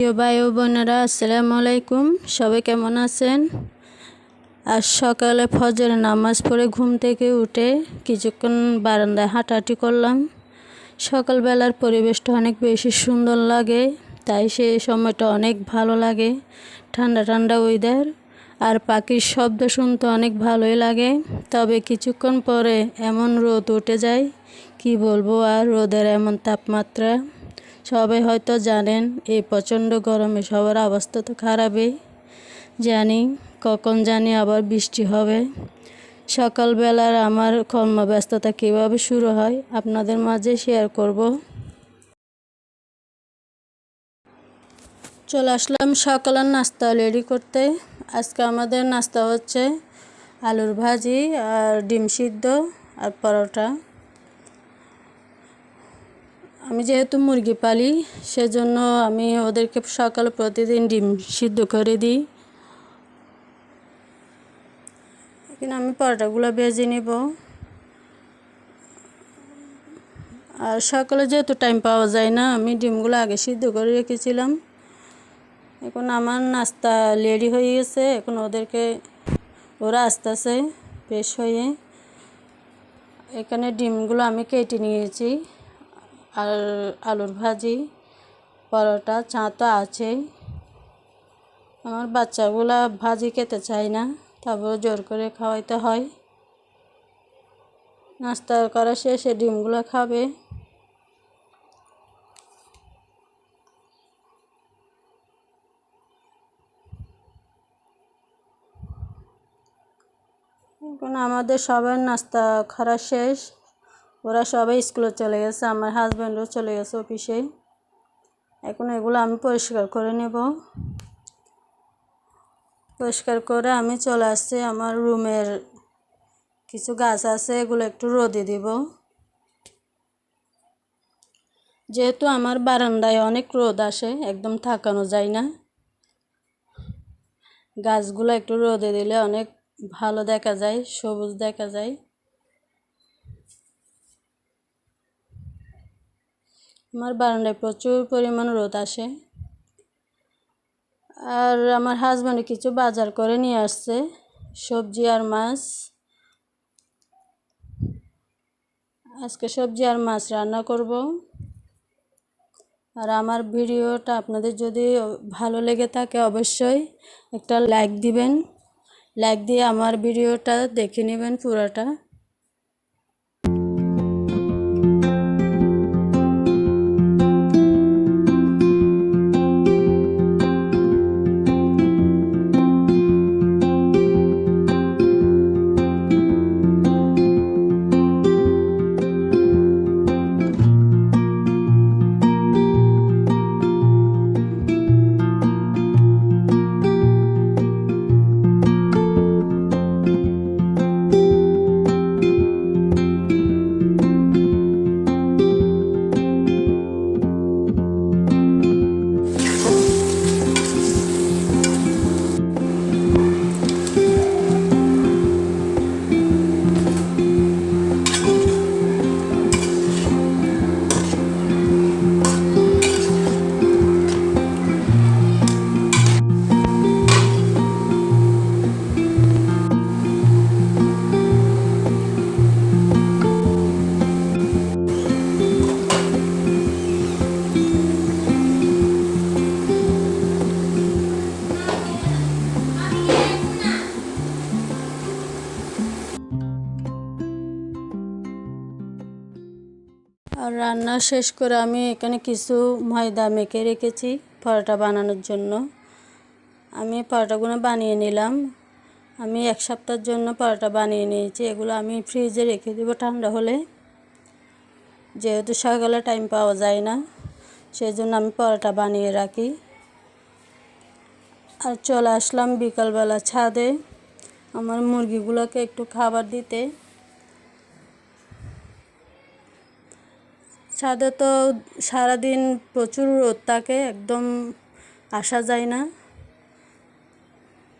প্রিয় ভাই ও বোনেরা, আসসালামু আলাইকুম। সবাই কেমন আছেন? আজ সকালে ফজর নামাজ পড়ে ঘুম থেকে উঠে কিছুক্ষণ বারান্দায় হাঁটাহাঁটি করলাম। সকালবেলার পরিবেশটা অনেক বেশি সুন্দর লাগে, তাই সেই সময়টা অনেক ভালো লাগে। ঠান্ডা ঠান্ডা ওয়েদার আর পাখির শব্দ শুনতে অনেক ভালোই লাগে। তবে কিছুক্ষণ পরে এমন রোদ উঠে যায়, কি বলব আর রোদের এমন তাপমাত্রা। সবাই হয়তো জানেন, এই প্রচণ্ড গরমে সবার অবস্থা তো খারাপই। জানি কখন জানি আবার বৃষ্টি হবে। সকালবেলার আমার কর্মব্যস্ততা কীভাবে শুরু হয় আপনাদের মাঝে শেয়ার করব। চলে আসলাম সকালের নাস্তা রেডি করতে। আজকে আমাদের নাস্তা হচ্ছে আলুর ভাজি আর ডিম সিদ্ধ আর পরোটা। আমি যেহেতু মুরগি পালি, সেজন্য আমি ওদেরকে সকালে প্রতিদিন ডিম সিদ্ধ করে দিই। এখানে আমি পরোটাগুলো ভেজে নেব। আর সকালে যেহেতু টাইম পাওয়া যায় না, আমি ডিমগুলো আগে সিদ্ধ করে রেখেছিলাম। এখন আমার নাস্তা রেডি হয়ে গেছে, এখন ওদেরকে, ওরা আসতেছে ফ্রেশ হয়ে। এখানে ডিমগুলো আমি কেটে নিয়েছি। আর আলুর ভাজি পরোটা চা তো আছেই আমার বাচ্চাগুলা ভাজি খেতে চায় না তারপর জোর করে খাওয়াইতে হয়। নাস্তা করা শেষে ডিমগুলো খাবে। এখন আমাদের সবার নাস্তা করা শেষ। ওরা সবাই স্কুলে চলে গেছে, আমার হাজব্যান্ডও চলে গেছে অফিসে এখন এগুলো আমি পরিষ্কার করে নেব। পরিষ্কার করে আমি চলে আসছি, আমার রুমের কিছু গাছ আছে, এগুলো একটু রোদে দিব। যেহেতু আমার বারান্দায় অনেক রোদ আসে, একদম থাকানো যায় না। গাছগুলো একটু রোদে দিলে অনেক ভালো দেখা যায়, সবুজ দেখা যায়। আমার বারান্দায় প্রচুর পরিমাণ রোদ আসে। আর আমার হাজব্যান্ড কিছু বাজার করে নিয়ে আসছে, সবজি আর মাছ। আজকে সবজি আর মাছ রান্না করব। আর আমার ভিডিওটা আপনাদের যদি ভালো লেগে থাকে অবশ্যই একটা লাইক দিবেন। লাইক দিয়ে আমার ভিডিওটা দেখে নেবেন পুরোটা। আর রান্না শেষ করে আমি এখানে কিছু ময়দা মেখে রেখেছি পরোটা বানানোর জন্য। আমি পরোটাগুলো বানিয়ে নিলাম। আমি এক সপ্তাহের জন্য পরোটা বানিয়ে নিয়েছি। এগুলো আমি ফ্রিজে রেখে দেবো ঠান্ডা হলে। যেহেতু সকালে টাইম পাওয়া যায় না সেই জন্য আমি পরোটা বানিয়ে রাখি। আর চলে আসলাম বিকালবেলা ছাদে। আমার মুরগিগুলোকে একটু খাবার দিতে। ছাদে তো সারাদিন প্রচুর রোদ থাকে একদম আসা যায় না।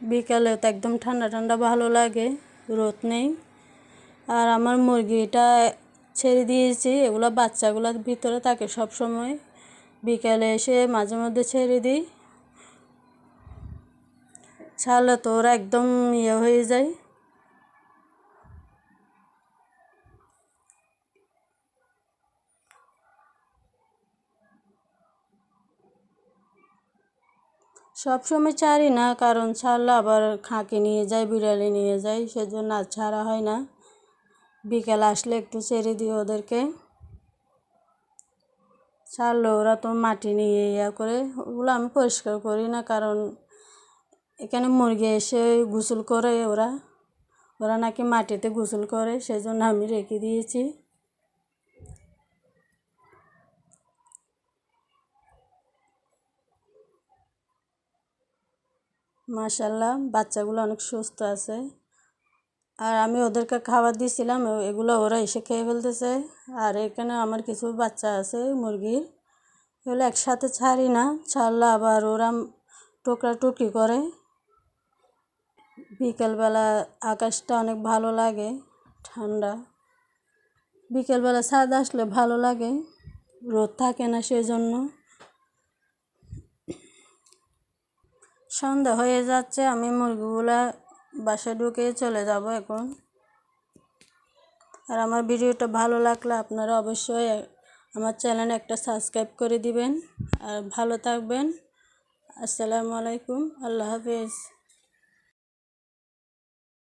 বিকালে তো একদম ঠান্ডা ঠান্ডা ভালো লাগে, রোদ নেই। আর আমার মুরগিটা ছেড়ে দিয়েছি, এগুলো বাচ্চাগুলোর ভিতরে থাকে সব সময় বিকালে এসে মাঝে মধ্যে ছেড়ে দিই। ছাড়লে তো ওরা একদম ইয়ে হয়ে যায়। সবসময় ছাড়ি না, কারণ ছাড়লে আবার খাঁকে নিয়ে যায়, বিড়ালে নিয়ে যায়, সেজন্য আর ছাড়া হয় না। বিকেল আসলে একটু ছেড়ে দিই ওদেরকে। ছাড়লে ওরা তো মাটি নিয়ে ইয়া করে, ওগুলো আমি পরিষ্কার করি না, কারণ এখানে মুরগি এসে গোসল করে ওরা। ওরা নাকি মাটিতে গোসল করে, সেজন্য আমি রেখে দিয়েছি। মাশাল্লাহ বাচ্চাগুলো অনেক সুস্থ আছে। আর আমি ওদেরকে খাবার দিয়েছিলাম এগুলো ওরা এসে খেয়ে ফেলতেছে। আর এখানে আমার কিছু বাচ্চা আছে, মুরগির। এগুলো একসাথে ছাড়ি না, ছাড়লে আবার ওরা টুকরা টুকরি করে। বিকেলবেলা আকাশটা অনেক ভালো লাগে, ঠান্ডা। বিকেলবেলা ছাদ আসলে ভালো লাগে, রোদ থাকে না সেজন্য। সন্ধ্যা হয়ে যাচ্ছে, আমি মুরগিগুলা বাসায় ঢুকে চলে যাব এখন। আর আমার ভিডিওটা ভালো লাগলে আপনারা অবশ্যই আমার চ্যানেল একটা সাবস্ক্রাইব করে দিবেন। আর ভালো থাকবেন। আসসালামু আলাইকুম। আল্লাহ হাফিজ।